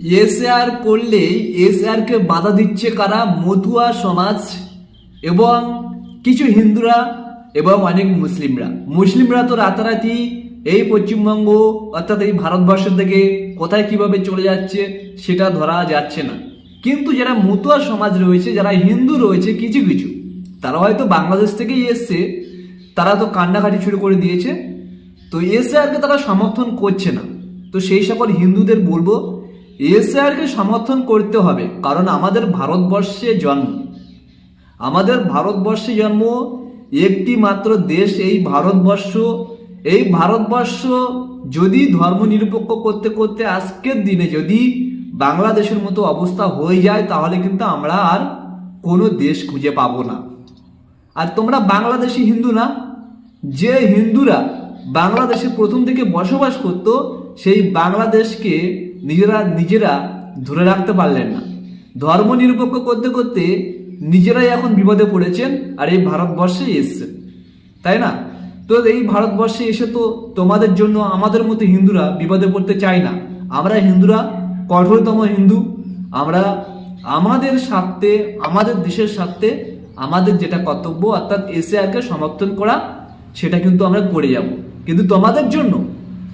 SR করলে SRK বাধা দিচ্ছে কারা? মতুয়া সমাজ এবং কিছু হিন্দুরা এবং অনেক মুসলিমরা। মুসলিমরা তো রাতারাতি এই পশ্চিমবঙ্গ অর্থাৎ এই ভারতবর্ষ থেকে কোথায় কীভাবে চলে যাচ্ছে সেটা ধরা যাচ্ছে না। কিন্তু যারা মতুয়া সমাজ রয়েছে, যারা হিন্দু রয়েছে, কিছু কিছু, তারা হয়তো বাংলাদেশ থেকেই এসছে, তারা তো কান্নাকাটি শুরু করে দিয়েছে। তো এসআরকে তারা সমর্থন করছে না। তো সেই সকল হিন্দুদের বলব এসআরকে সমর্থন করতে হবে, কারণ আমাদের ভারতবর্ষে জন্ম। আমাদের ভারতবর্ষে জন্ম একটি মাত্র দেশ, এই ভারতবর্ষ। এই ভারতবর্ষ যদি ধর্ম নিরপেক্ষ করতে করতে আজকের দিনে যদি বাংলাদেশের মতো অবস্থা হয়ে যায়, তাহলে কিন্তু আমরা আর কোনো দেশ খুঁজে পাবো না। আর তোমরা বাংলাদেশি হিন্দু না? যে হিন্দুরা বাংলাদেশে প্রথম থেকে বসবাস করত, সেই বাংলাদেশকে নিজেরা নিজেরা ধরে রাখতে পারলেন না। ধর্ম নিরপেক্ষ করতে করতে নিজেরাই এখন বিপদে পড়েছেন আর এই ভারতবর্ষে এসছেন। তাই না? তো এই ভারতবর্ষে এসে তো তোমাদের জন্য, আমাদের মতো হিন্দুরা বিপদে পড়তে চাই না। আমরা হিন্দুরা, কঠোরতম হিন্দু। আমরা আমাদের স্বার্থে, আমাদের দেশের স্বার্থে, আমাদের যেটা কর্তব্য অর্থাৎ এসএআরকে সমর্থন করা, সেটা কিন্তু আমরা করে যাব। কিন্তু তোমাদের জন্য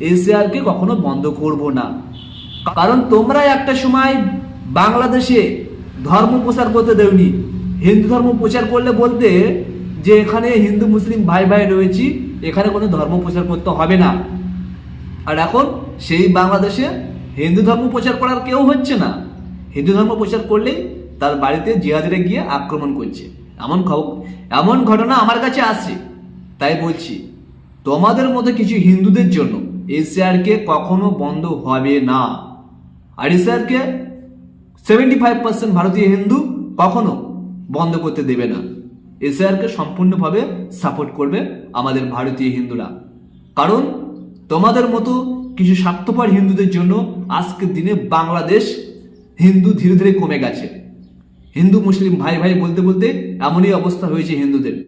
এসএআরকে কখনো বন্ধ করব না। কারণ তোমরা একটা সময় বাংলাদেশে ধর্ম প্রচার করতে দেওনি। হিন্দু ধর্ম প্রচার করলে বলতে যে এখানে হিন্দু, মুসলিম ভাই ভাই রয়েছি, এখানে কোনো ধর্ম প্রচার করতে হবে না। আর এখন সেই বাংলাদেশে হিন্দু ধর্ম প্রচার করার কেউ হচ্ছে না। হিন্দু ধর্ম প্রচার করলেই তার বাড়িতে জিহাদিরা গিয়ে আক্রমণ করছে। এমন খবর এমন ঘটনা আমার কাছে আসছে তাই বলছি। তোমাদের মতো কিছু হিন্দুদের জন্য এসআরকে কখনো বন্ধ হবে না। আর এসআরকে সেভেন্টি ফাইভ পার্সেন্ট ভারতীয় হিন্দু কখনো বন্ধ করতে দেবে না। এসআরকে সম্পূর্ণভাবে সাপোর্ট করবে আমাদের ভারতীয় হিন্দুরা। কারণ তোমাদের মতো কিছু স্বার্থপর হিন্দুদের জন্য আজকের দিনে বাংলাদেশ হিন্দু ধীরে ধীরে কমে গেছে। হিন্দু, মুসলিম ভাই ভাই বলতে বলতে এমনই অবস্থা হয়েছে হিন্দুদের।